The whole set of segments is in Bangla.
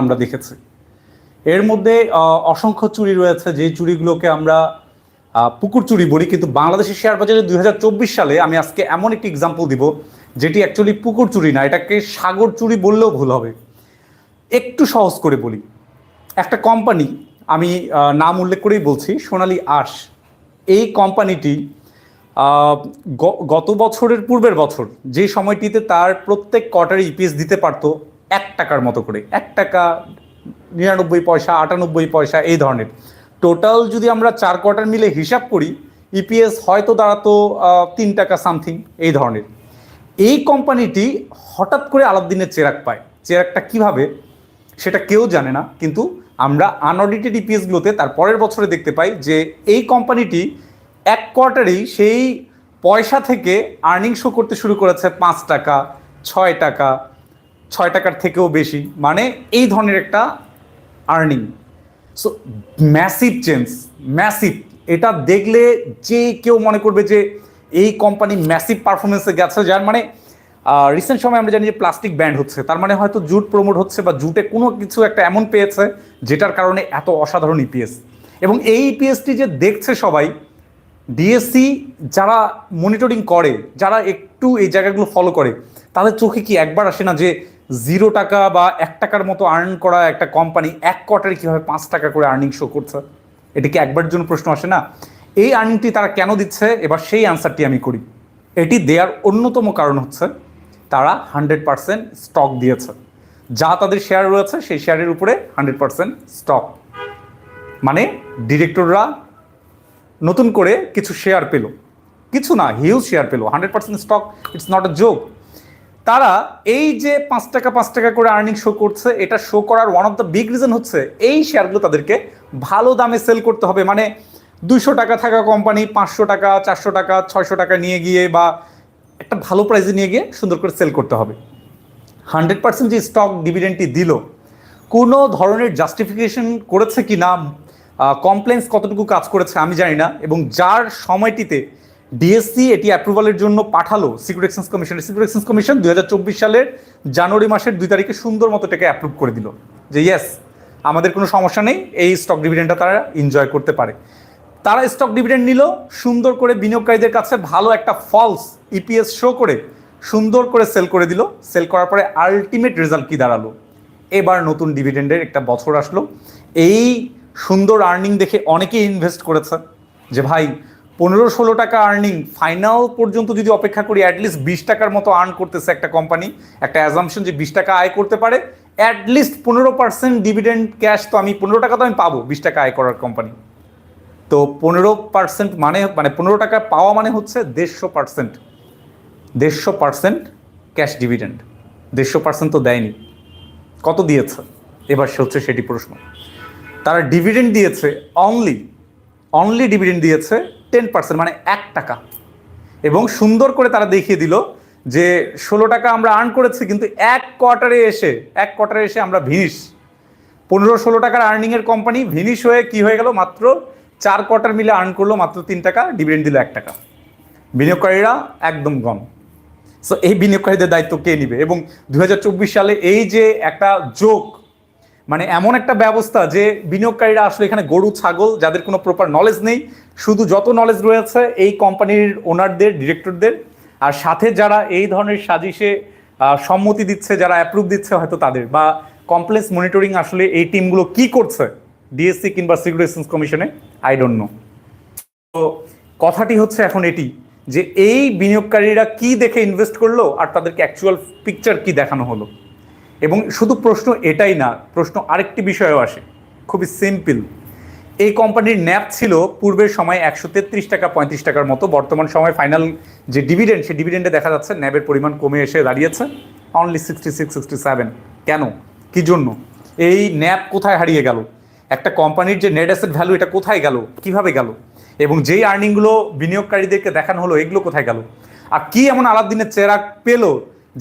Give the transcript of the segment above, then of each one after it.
আমরা দেখেছি। এর মধ্যে অসংখ্য চুরি রয়েছে। যে চুরিগুলোকে আমরা পুকুর চুরি বলি, কিন্তু বাংলাদেশের শেয়ার বাজারে দুই হাজার চব্বিশ সালে আমি আজকে এমন একটি এক্সাম্পল দিব, যেটি অ্যাকচুয়ালি পুকুর চুরি না, এটাকে সাগর চুরি বললেও ভুল হবে। একটু সহজ করে বলি। একটা কোম্পানি আমি নাম উল্লেখ করেই বলছি, সোনালী আশ এই কোম্পানিটি গত বছরের পূর্বের বছর, যে সময়টিতে তার প্রত্যেক কোয়ার্টারে ইপিএস দিতে পারতো এক টাকার মতো করে, এক টাকা, নিরানব্বই পয়সা, আটানব্বই পয়সা, এই ধরনের। টোটাল যদি আমরা চার কোয়ার্টার মিলে হিসাব করি ইপিএস হয়তো দাঁড়াতো তিন টাকা সামথিং এই ধরনের। এই কোম্পানিটি হঠাৎ করে আলাদিনের চেরাক পায়। চেরাকটা কীভাবে, সেটা কেউ জানে না, কিন্তু আমরা আনঅডিটেড ইপিএসগুলোতে তার পরের বছরে দেখতে পাই যে এই কোম্পানিটি এক কোয়ার্টারেই সেই পয়সা থেকে আর্নিং শো করতে শুরু করেছে পাঁচ টাকা, ছয় টাকা ছয় টাকার থেকেও বেশি। মানে এই ধরনের একটা earning so massive change massive এটা দেখলে যে কেউ মনে করবে যে এই কোম্পানি ম্যাসিভ পারফরমেন্সে গেছে, যার মানে রিসেন্ট সময় আমরা জানি যে প্লাস্টিক ব্যান্ড হচ্ছে। তার মানে হয়তো জুট প্রমোট হচ্ছে বা জুটে কোনো কিছু একটা এমন পেয়েছে, যেটার কারণে এত অসাধারণ ইপিএস এবং এই ইপিএসটি যে দেখছে সবাই ডিএসসি যারা মনিটরিং করে, যারা একটু এই জায়গাগুলো ফলো করে, তাদের চোখে কি একবার আসে না যে জিরো টাকা বা এক টাকার মতো আর্ন করা একটা কোম্পানি এক কোয়ার্টারে কীভাবে পাঁচ টাকা করে আর্নিং শো করছে? এটা কি একবার জন্য প্রশ্ন আসে না? এই আর্নিংটি তারা কেন দিচ্ছে? এবার সেই আনসারটি আমি করি। এটি দেওয়ার অন্যতম কারণ হচ্ছে তারা হান্ড্রেড পার্সেন্ট স্টক দিয়েছে। যা তাদের শেয়ার রয়েছে, সেই শেয়ারের উপরে হান্ড্রেড পার্সেন্ট স্টক মানে ডিরেক্টররা নতুন করে কিছু শেয়ার পেল। কিছু না হিউজ শেয়ার পেল। Hundred percent stock it's not a joke তারা এই যে পাঁচ টাকা পাঁচ টাকা করে আর্নিং শো করছে, এটা শো করার one of the big reason হচ্ছে এই শেয়ারগুলো তাদেরকে ভালো দামে সেল করতে হবে। মানে দুইশো টাকা থাকা কোম্পানি পাঁচশো টাকা, চারশো টাকা, ছয়শো টাকা নিয়ে গিয়ে বা একটা ভালো প্রাইসে নিয়ে গিয়ে সুন্দর করে সেল করতে হবে। হান্ড্রেড পার্সেন্ট যে স্টক ডিভিডেন্টটি দিল, কোনো ধরনের জাস্টিফিকেশন করেছে কি না কমপ্লেন্স কতটুকু কাজ করেছে আমি জানি না, এবং যার সময়টিতে ডিএসসি এটি অ্যাপ্রুভালের জন্য পাঠালো Security Exchange Commission Security Exchange Commission দু হাজার চব্বিশ সালের জানুয়ারি মাসের দুই তারিখে সুন্দর মতো এটাকে অ্যাপ্রুভ করে দিল। যে ইয়েস আমাদের কোনো সমস্যা নেই, এই স্টক ডিভিডেন্ডটা তারা এনজয় করতে পারে। তারা স্টক ডিভিডেন্ড নিল, সুন্দর করে বিনিয়োগকারীদের কাছে ভালো একটা ফলস ইপিএস শো করে, সুন্দর করে সেল করে দিল। সেল করার পরে আলটিমেট রেজাল্ট কি দাঁড়াল? এবার নতুন ডিভিডেন্ডের একটা বছর আসলো। এই সুন্দর আর্নিং দেখে অনেকেই ইনভেস্ট করেছে। যে ভাই পনেরো ষোলো টাকা আর্নিং ফাইনাল পর্যন্ত যদি অপেক্ষা করি অ্যাটলিস্ট বিশ টাকার মতো আর্ন করতেছে একটা কোম্পানি একটা অ্যাজামশন যে বিশ টাকা আয় করতে পারে অ্যাটলিস্ট পনেরো পার্সেন্ট ডিভিডেন্ড ক্যাশ তো আমি, পনেরো টাকা তো আমি পাবো বিশ টাকা আয় করার কোম্পানি তো পনেরো পার্সেন্ট মানে মানে পনেরো টাকা পাওয়া মানে হচ্ছে দেড়শো পার্সেন্ট দেড়শো পার্সেন্ট ক্যাশ ডিভিডেন্ড দেড়শো পার্সেন্ট তো দেয়নি। কত দিয়েছে? এবার সে হচ্ছে সেটি প্রশ্ন। তারা ডিভিডেন্ড দিয়েছে অনলি অনলি ডিভিডেন্ড দিয়েছে টেন পার্সেন্ট মানে এক টাকা। এবং সুন্দর করে তারা দেখিয়ে দিল যে ষোলো টাকা আমরা আর্ন করেছি, কিন্তু এক কোয়ার্টারে এসে, এক কোয়ার্টারে এসে আমরা ভিনিশ পনেরো ষোলো টাকার আর্নিংয়ের কোম্পানি ভিনিশ হয়ে কি হয়ে গেল? মাত্র চার কোয়ার্টার মিলে আর্ন করল, মাত্র তিন টাকা ডিভিডেন্ড দিল এক টাকা। বিনিয়োগকারীরা একদম গম সো এই বিনিয়োগকারীদের দায়িত্ব কে নিবে? এবং দু হাজার চব্বিশ সালে এই যে একটা যোগ মানে এমন একটা ব্যবস্থা যে বিনিয়োগকারীরা আসলে এখানে গরু, ছাগল যাদের কোনো প্রপার নলেজ নেই, শুধু যত নলেজ রয়েছে এই কোম্পানির ওনারদের ডিরেক্টরদের আর সাথে যারা এই ধরনের সাজিশে সম্মতি দিচ্ছে, যারা অ্যাপ্রুভ দিচ্ছে হয়তো তাদের, বা কমপ্লেক্স মনিটরিং আসলে এই টিমগুলো কি করছে ডিএসসি কিংবা সিকিউরিটি কমিশনে আই ডোন্ট নো তো কথাটি হচ্ছে এখন এটি, যে এই বিনিয়োগকারীরা কি দেখে ইনভেস্ট করল, আর তাদেরকে অ্যাকচুয়াল পিকচার কি দেখানো হলো? এবং শুধু প্রশ্ন এটাই না, প্রশ্ন আরেকটি বিষয়েও আসে, খুবই সিম্পল এই কোম্পানির ন্যাপ ছিল পূর্বের সময় একশো তেত্রিশ টাকা, পঁয়ত্রিশ টাকার মতো, বর্তমান সময় ফাইনাল যে ডিভিডেন্ড সেই ডিভিডেন্ডে দেখা যাচ্ছে ন্যাবের পরিমাণ কমে এসে দাঁড়িয়েছে only sixty six sixty seven কেন? কি জন্য? এই ন্যাপ কোথায় হারিয়ে গেল? একটা কোম্পানির যে নেট অ্যাসেট ভ্যালু এটা কোথায় গেল? কীভাবে গেল? এবং যেই আর্নিংগুলো বিনিয়োগকারীদেরকে দেখানো হলো, এগুলো কোথায় গেল? আর কি এমন আলাদিনের চেরাক পেল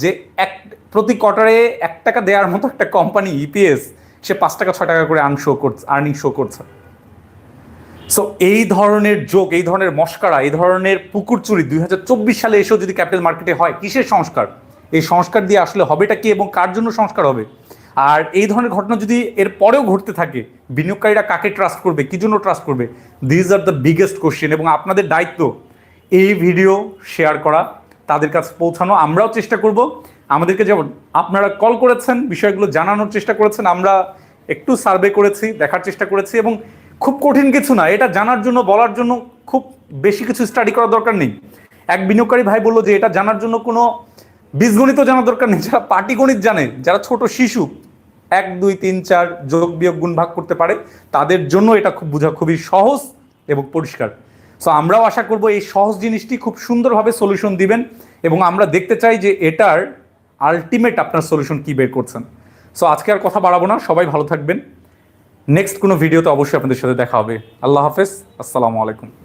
যে এক, প্রতি কোয়ার্টারে এক টাকা দেওয়ার মতো একটা কোম্পানি ইপিএস সে পাঁচ টাকা, ছয় টাকা করে আর্ন শো করছে আর্নিং শো করছে। সো এই ধরনের যোগ এই ধরনের মস্কারা, এই ধরনের পুকুর চুরি দুই হাজার চব্বিশ সালে এসেও যদি ক্যাপিটাল মার্কেটে হয়, কিসের সংস্কার? এই সংস্কার দিয়ে আসলে হবেটা কি এবং কার জন্য সংস্কার হবে? আর এই ধরনের ঘটনা যদি এর পরেও ঘটতে থাকে, বিনিয়োগকারীরা কাকে ট্রাস্ট করবে, কি জন্য ট্রাস্ট করবে? These are the biggest question এবং আপনাদের দায়িত্ব এই ভিডিও শেয়ার করা তাদের কাছে পৌঁছানো, আমরাও চেষ্টা করব। আমাদেরকে যেমন আপনারা কল করেছেন, বিষয়গুলো জানানোর চেষ্টা করেছেন, আমরা একটু সার্ভে করেছি, দেখার চেষ্টা করেছি এবং খুব কঠিন কিছু না, এটা জানার জন্য, বলার জন্য খুব বেশি কিছু স্টাডি করার দরকার নেই। এক বিনিয়োগকারী ভাই বলল যে, এটা জানার জন্য কোনো বীজগণিত জানার দরকার নেই, যারা পাটিগণিত জানে, যারা ছোট শিশু, এক, দুই, তিন, চার যোগ, বিয়োগ, গুণ, ভাগ করতে পারে, তাদের জন্য এটা খুব বোঝা খুবই সহজ এবং পরিষ্কার। সো আমরাও আশা করব এই সহজ জিনিসটি খুব সুন্দরভাবে সলিউশন দিবেন এবং আমরা দেখতে চাই যে এটার আলটিমেট আপনার সলিউশন কী বের করছেন। সো আজকে আর কথা বাড়াবো না, সবাই ভালো থাকবেন। নেক্সট কোনো ভিডিওতে অবশ্যই আপনাদের সাথে দেখা হবে। আল্লাহ হাফেজ, আসসালামু আলাইকুম।